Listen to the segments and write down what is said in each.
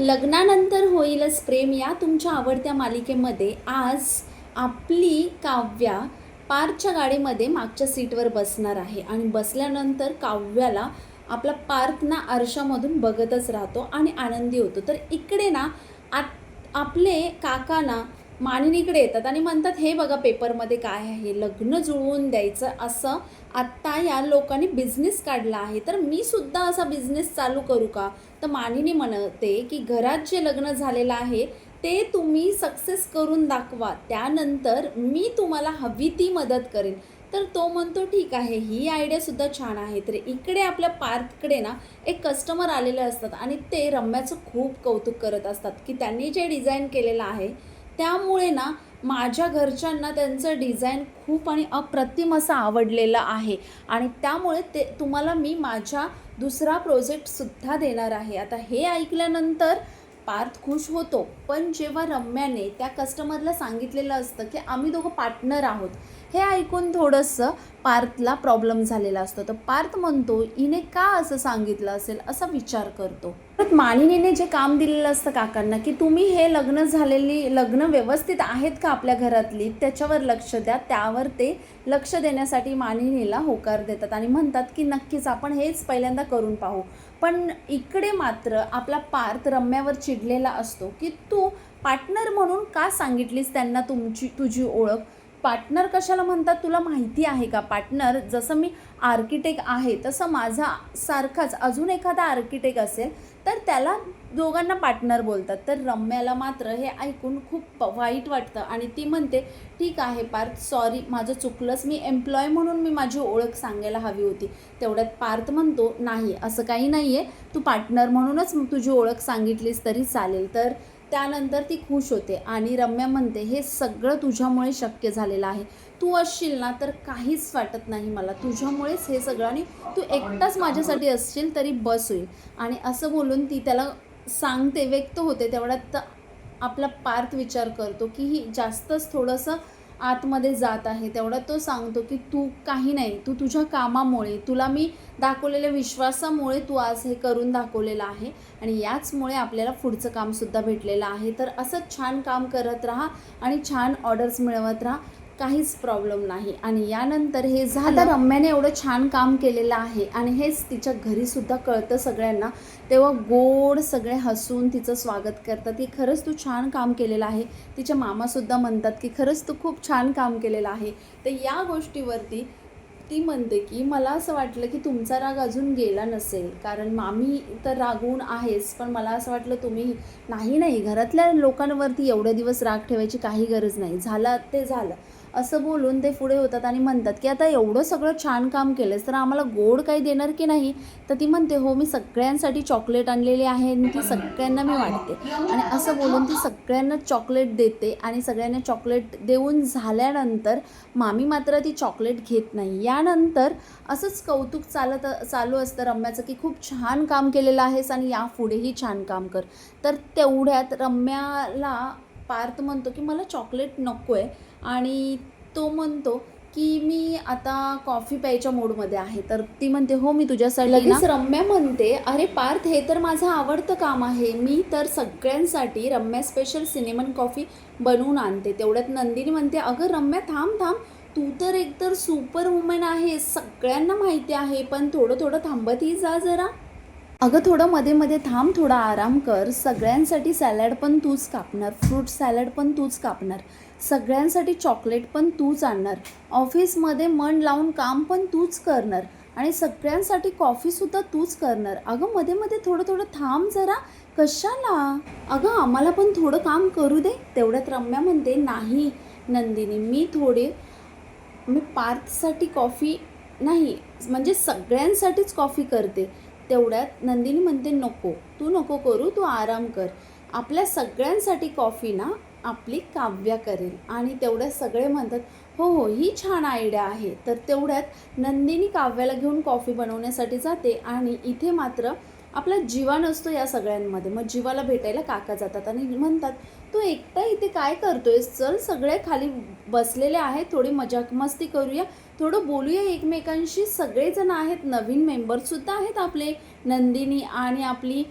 लग्नानंतर होईलच प्रेम या तुमच्या आवडत्या मालिकेमध्ये. आज आपली काव्या पारच्या गाडीमध्ये मागच्या सीटवर बसणार आहे आणि बसल्यानंतर काव्याला आपला पार्थ ना आरशामधून बघतच राहतो आणि आनंदी होतो. तर इकडे ना आत आपले काका ना मानिनीकडे येतात आणि म्हणतात हे बघा पेपरमध्ये काय आहे? लग्न जुळवून द्यायचं असं आत्ता या लोकांनी बिझनेस काढला आहे. तर मी सुद्धा असा बिझनेस चालू करू का? तर मानिनी म्हणते की घरात जे लग्न झालेलं आहे ते तुम्ही सक्सेस करून दाखवा. त्यानंतर मी तुम्हाला हवी ती मदत करेन. तर तो म्हणतो ठीक आहे ही आयडियासुद्धा छान आहे. तर इकडे आपल्या पार्ककडे ना एक कस्टमर आलेले असतात आणि ते रम्याचं खूप कौतुक करत असतात की त्यांनी जे डिझाईन केलेलं आहे त्यामुळे ना माझ्या घरच्यांना त्यांचं डिझाईन खूप आणि अप्रतिम असं आवडलेलं आहे. आणि त्यामुळे ते तुम्हाला मी माझ्या दुसरा प्रोजेक्टसुद्धा देणार आहे. आता हे ऐकल्यानंतर पार्थ खुश होतो. पण जेव्हा रम्याने त्या कस्टमरला सांगितलेलं असतं की आम्ही दोघं पार्टनर आहोत हे ऐकून थोडंसं पार्थला प्रॉब्लेम झालेला असतो. तर पार्थ म्हणतो हिने का असं सांगितलं असेल? असा विचार करतो. परत मानिनीने जे काम दिलेलं असतं काकांना की तुम्ही हे लग्न झालेली लग्न व्यवस्थित आहेत का आपल्या घरातली? त्याच्यावर लक्ष द्या. त्यावर ते लक्ष देण्यासाठी मानिनीला होकार देतात आणि म्हणतात की नक्कीच आपण हेच पहिल्यांदा करून पाहू. पण इकडे मात्र आपला पार्थ रम्यावर चिडलेला असतो की तू पार्टनर म्हणून का सांगितलीस त्यांना तुमची तुझी ओळख? पार्टनर कशाला म्हणतात तुला माहिती आहे का? पार्टनर जसं मी आर्किटेक्ट आहे तसं माझा सारखाच अजून एखादा आर्किटेक्ट असेल तर त्याला दोघांना पार्टनर बोलतात. तर रम्याला मात्र हे ऐकून खूप वाईट वाटतं आणि ती म्हणते ठीक आहे पार्थ सॉरी माझं चुकलंच. मी एम्प्लॉय म्हणून मी माझी ओळख सांगायला हवी होती. तेवढ्यात पार्थ म्हणतो नाही असं काही नाही आहे तू पार्टनर म्हणूनच तुझी ओळख सांगितलीस तरी चालेल. तर त्यानंतर ती खुश होते आणि रम्या म्हणते हे सगळं तुझ्यामुळे शक्य झालेलं आहे. तू असशील ना तर काहीच वाटत नाही मला. तुझ्यामुळेच हे सगळं आणि तू एकटाच माझ्यासाठी असशील तरी बस होईल. आणि असं बोलून ती त्याला सांगते व्यक्त होते तेवढ्यात आपला पार्थ विचार करतो की ही जास्तच थोडंसं आतमध्ये जात आहे तेवढा तो सांगतो की तू काही नाही तू तुझ्या कामामुळे तुला मी दाखवलेल्या विश्वासामुळे तू आज हे करून दाखवलेलं आहे आणि याचमुळे आपल्याला पुढचं कामसुद्धा भेटलेलं आहे. तर असंच छान काम करत राहा आणि छान ऑर्डर्स मिळवत राहा. काहीच प्रॉब्लेम नाही. आणि यानंतर हे झालं रम्याने एवढं छान काम केलेलं आहे आणि हेच तिच्या घरीसुद्धा कळतं सगळ्यांना. तेव्हा गोड सगळे हसून तिचं स्वागत करतात की खरंच तू छान काम केलेलं आहे. तिचे मामासुद्धा म्हणतात की खरंच तू खूप छान काम केलेलं आहे. तर या गोष्टीवरती ती म्हणते की मला असं वाटलं की तुमचा राग अजून गेला नसेल. कारण मामी तर रागवून आहेच पण मला असं वाटलं तुम्ही नाही नाही. घरातल्या लोकांवरती एवढे दिवस राग ठेवायची काही गरज नाही. झालं ते झालं. असं बोलून ते पुढे होतात आणि म्हणतात की आता एवढं सगळं छान काम केलंस तर आम्हाला गोड काही देणार की नाही? तर ती म्हणते हो मी सगळ्यांसाठी चॉकलेट आणलेली आहे आणि ती सगळ्यांना मी वाटते आणि असं बोलून ती सगळ्यांना चॉकलेट देते आणि सगळ्यांना चॉकलेट देऊन झाल्यानंतर मामी मात्र ती चॉकलेट घेत नाही. यानंतर असंच कौतुक चालत चालू असतं रम्याचं की खूप छान काम केलेलं आहेस आणि यापुढेही छान काम कर. तर तेवढ्यात रम्याला पार्थ म्हणतो की मला चॉकलेट नको आहे आणि तो म्हणतो की मी आता कॉफी प्यायच्या मूडमध्ये आहे. तर ती म्हणते हो मी तुझ्यासाठी लगेच रम्या म्हणते अरे पार्थ हे तर माझं आवडतं काम आहे. मी तर सगळ्यांसाठी रम्या स्पेशल सिनेमन कॉफी बनवून आणते. तेवढ्यात नंदिनी म्हणते अगं रम्या थांब थांब. तू तर एकतर सुपर वुमन आहे सगळ्यांना माहिती आहे. पण थोडं थोडं थांबतही जा जरा. अगं थोडं मध्ये मध्ये थांब थोडा आराम कर. सगळ्यांसाठी सॅलड पण तूच कापणार. फ्रूट सॅलड पण तूच कापणार. सगळ्यांसाठी चॉकलेट पण तूच आणणार. ऑफिसमध्ये मन लावून काम पण तूच करणार. आणि सगळ्यांसाठी कॉफीसुद्धा तूच करणार. अगं मध्ये मध्ये थोडं थोडं थांब जरा. कशाला? अगं आम्हाला पण थोडं काम करू दे. तेवढ्यात रम्या म्हणते नाही नंदिनी मी थोडे मी पार्थसाठी कॉफी नाही म्हणजे सगळ्यांसाठीच कॉफी करते. तेवढ्यात नंदिनी म्हणते नको तू नको करू तू आराम कर. आपल्या सगळ्यांसाठी कॉफी ना आपली काव्या करेल. आणि तेवढ्यात सगळे म्हणतात हो हो ही छान आयडिया आहे. तर तेवढ्यात नंदिनी काव्याला घेऊन कॉफी बनवण्यासाठी जाते आणि इथे मात्र आपला जीवा नसतो या सगळ्यांमध्ये. मग जीवाला भेटायला काका जातात आणि म्हणतात तू एकटा इथे काय करतोय चल सगळे खाली बसलेले आहेत थोडी मजाक मस्ती करूया थोडं बोलूया एकमेकांशी. सगळेजण आहेत नवीन मेंबरसुद्धा आहेत आपले. नंदिनी आणि आपली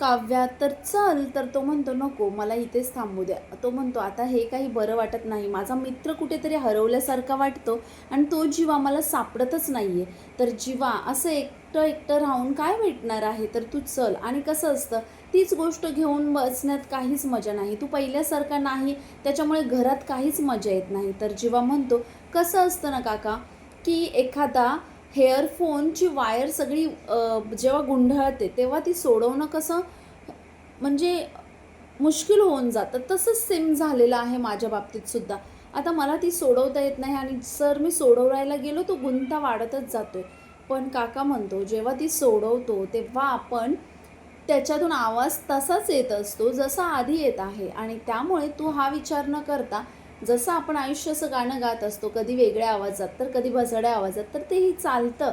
काव्या तर चल तर तो म्हणतो नको मला इथेच थांबू द्या. तो म्हणतो आता हे काही बरं वाटत नाही. माझा मित्र कुठेतरी हरवल्यासारखा वाटतो आणि तो जीवा मला सापडतच नाही आहे तर जीवा असं एकटं एकटं राहून काय भेटणार आहे? तर तू चल. आणि कसं असतं तीच गोष्ट घेऊन बसण्यात काहीच मजा नाही. तू पहिल्यासारखा नाही त्याच्यामुळे घरात काहीच मजा येत नाही. तर जीवा म्हणतो कसं असतं ना काका की एखादा हेअरफोनची वायर सगळी जेव्हा गुंढळते तेव्हा ती सोडवणं कसं म्हणजे मुश्किल होऊन जातं. तसंच सेम झालेलं आहे माझ्या बाबतीत सुद्धा. आता मला ती सोडवता येत नाही आणि सर मी सोडवायला गेलो तो गुंता वाढतच जातोय. पण काका म्हणतो जेव्हा ती सोडवतो तेव्हा आपण त्याच्यातून आवाज तसाच येत असतो जसा आधी येत आहे. आणि त्यामुळे तू हा विचार न करता जसं आपण आयुष्याचं गाणं गात असतो कधी वेगळ्या आवाजात तर कधी भसड्या आवाजात तर तेही चालतं.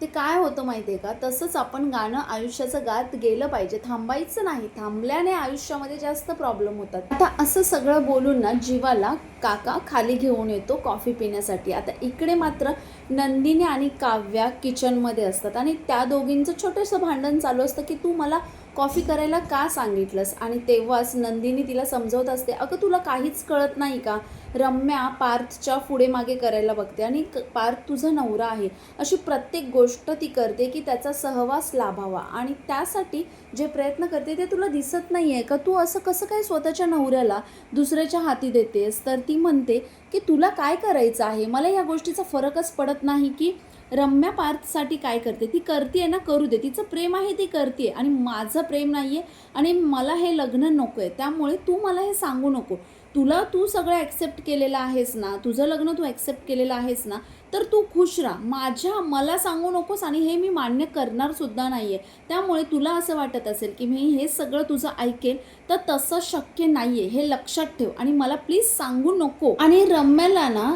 ते काय होतं माहिती आहे का? तसंच आपण गाणं आयुष्याचं गात गेलं पाहिजे. थांबायचं नाही. थांबल्याने आयुष्यामध्ये जास्त प्रॉब्लेम होतात. आता असं सगळं बोलून ना जीवाला काका खाली घेऊन येतो कॉफी पिण्यासाठी. आता इकडे मात्र नंदिनी आणि काव्या किचनमध्ये असतात. आणि त्या दोघींचं छोटंसं भांडण चालू असतं की तू मला कॉफी करायला का सांगितलंस? आणि तेव्हाच नंदिनी तिला समजवत असते अगं तुला काहीच कळत नाही का? रम्या पार्थच्या पुढे मागे करायला बघते आणि पार्थ तुझा नवरा आहे. अशी प्रत्येक गोष्ट ती करते की त्याचा सहवास लाभावा. आणि त्यासाठी जे प्रयत्न करते ते तुला दिसत नाही आहे का? तू असं कसं काय स्वतःच्या नवऱ्याला दुसऱ्याच्या हाती देतेस? तर ती म्हणते की तुला काय करायचं आहे? मला या गोष्टीचा फरकच पडत नाही की रम्या पार्थसाठी काय करते? ती करते ना करू दे. तिचं प्रेम आहे ती करते आणि माझं प्रेम नाही आहे आणि मला हे लग्न नको आहे त्यामुळे तू मला हे सांगू नको. तुला तू सगळं ॲक्सेप्ट केलेलं आहेस ना तुझं लग्न तू ॲक्सेप्ट केलेलं आहेस ना तर तू खुश राहा. माझ्या मला सांगू नकोस आणि हे मी मान्य करणारसुद्धा नाही आहे त्यामुळे तुला असं वाटत असेल की मी हे सगळं तुझं ऐकेल तर तसं शक्य नाही आहे हे लक्षात ठेव आणि मला प्लीज सांगू नको. आणि रम्याला ना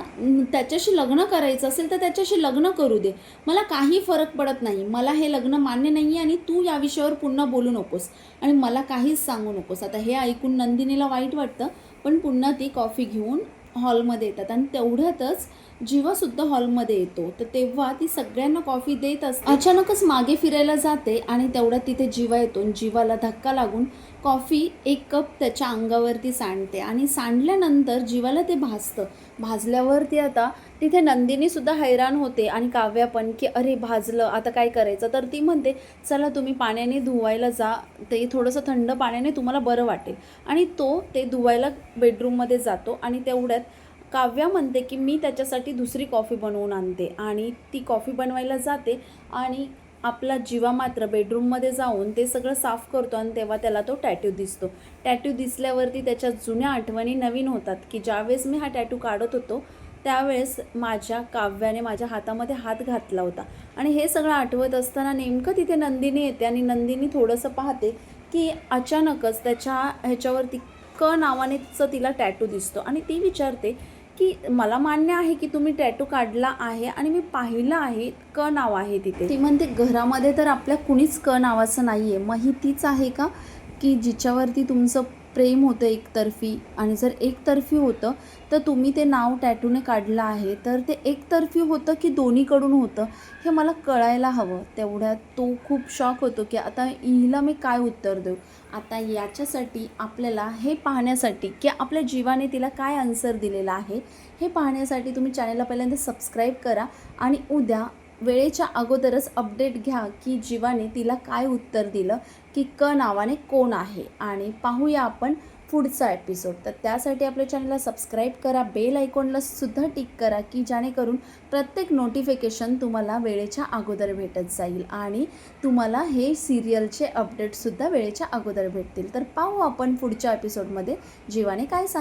त्याच्याशी लग्न करायचं असेल तर त्याच्याशी लग्न करू दे. मला काही फरक पडत नाही. मला हे लग्न मान्य नाही आहे आणि तू या विषयावर पुन्हा बोलू नकोस. आणि मला काहीच सांगू नकोस. आता हे ऐकून नंदिनीला वाईट वाटतं पण पुन्हा ती कॉफी घेऊन हॉलमध्ये येतात आणि तेवढ्यातच जीवासुद्धा हॉलमध्ये येतो. तर तेव्हा ती सगळ्यांना कॉफी देत असते. अचानकच मागे फिरायला जाते आणि तेवढ्यात तिथे जीवा येतो आणि जीवाला धक्का लागून कॉफी एक कप त्याच्या अंगावरती सांडते आणि सांडल्यानंतर जीवाला ते भाजतं भाजल्यावरती आता तिथे नंदिनीसुद्धा हैराण होते आणि काव्या पण की अरे भाजलं आता काय करायचं? तर ती म्हणते चला तुम्ही पाण्याने धुवायला जा. ते थोडंसं थंड पाण्याने तुम्हाला बरं वाटेल. आणि तो ते धुवायला बेडरूममध्ये जातो आणि तेवढ्यात काव्या म्हणते की मी त्याच्यासाठी दुसरी कॉफी बनवून आणते आणि ती कॉफी बनवायला जाते आणि आपला जीवा मात्र बेडरूममध्ये जाऊन ते सगळं साफ करतो आणि तेव्हा त्याला तो टॅटू दिसतो. टॅटू दिसल्यावरती त्याच्या जुन्या आठवणी नवीन होतात की ज्यावेळेस मी हा टॅटू काढत होतो त्यावेळेस माझ्या काव्याने माझ्या हातामध्ये हात घातला होता. आणि हे सगळं आठवत असताना नेमकं तिथे नंदिनी येते आणि नंदिनी थोडंसं पाहते की अचानकच त्याच्या ह्याच्यावरती क नावानेचं तिला टॅटू दिसतो आणि ती विचारते की मला मान्य आहे की तुम्ही टॅटू काढला आहे आणि मी पाहिलं आहे क नाव आहे तिथे. ती म्हणते घरामध्ये तर आपल्या कुणीच क नावाचं नाही आहे मग ही तीच आहे का? की जिच्यावरती तुमचं प्रेम होतं एकतर्फी आणि जर एकतर्फी होतं तर तुम्ही ते नाव टॅटूने काढलं आहे तर ते एकतर्फी होतं की दोन्हीकडून होतं हे मला कळायला हवं. तेवढ्यात तो खूप शॉक होतो की आता हिला मी काय उत्तर देऊ? आता याच्यासाठी आपल्याला हे पाहण्यासाठी की आपल्या जीवाने तिला काय आन्सर दिलेला आहे हे पाहण्यासाठी तुम्ही चॅनलला पहिल्यांदा सबस्क्राईब करा आणि उद्या वेळेच्या अगोदरच अपडेट घ्या की जीवाने तिला काय उत्तर दिलं की क नावाने कोण आहे? आणि पाहूया आपण पुढचा एपिसोड तर त्यासाठी आपल्या चॅनलला सबस्क्राईब करा बेल आयकॉनला सुद्धा टिक करा की जेणेकरून प्रत्येक नोटिफिकेशन तुम्हाला वेळेच्या अगोदर भेटत जाईल आणि तुम्हाला हे सिरियलचे अपडेटसुद्धा वेळेच्या अगोदर भेटतील. तर पाहू आपण पुढच्या एपिसोडमध्ये जीवाने काय सांग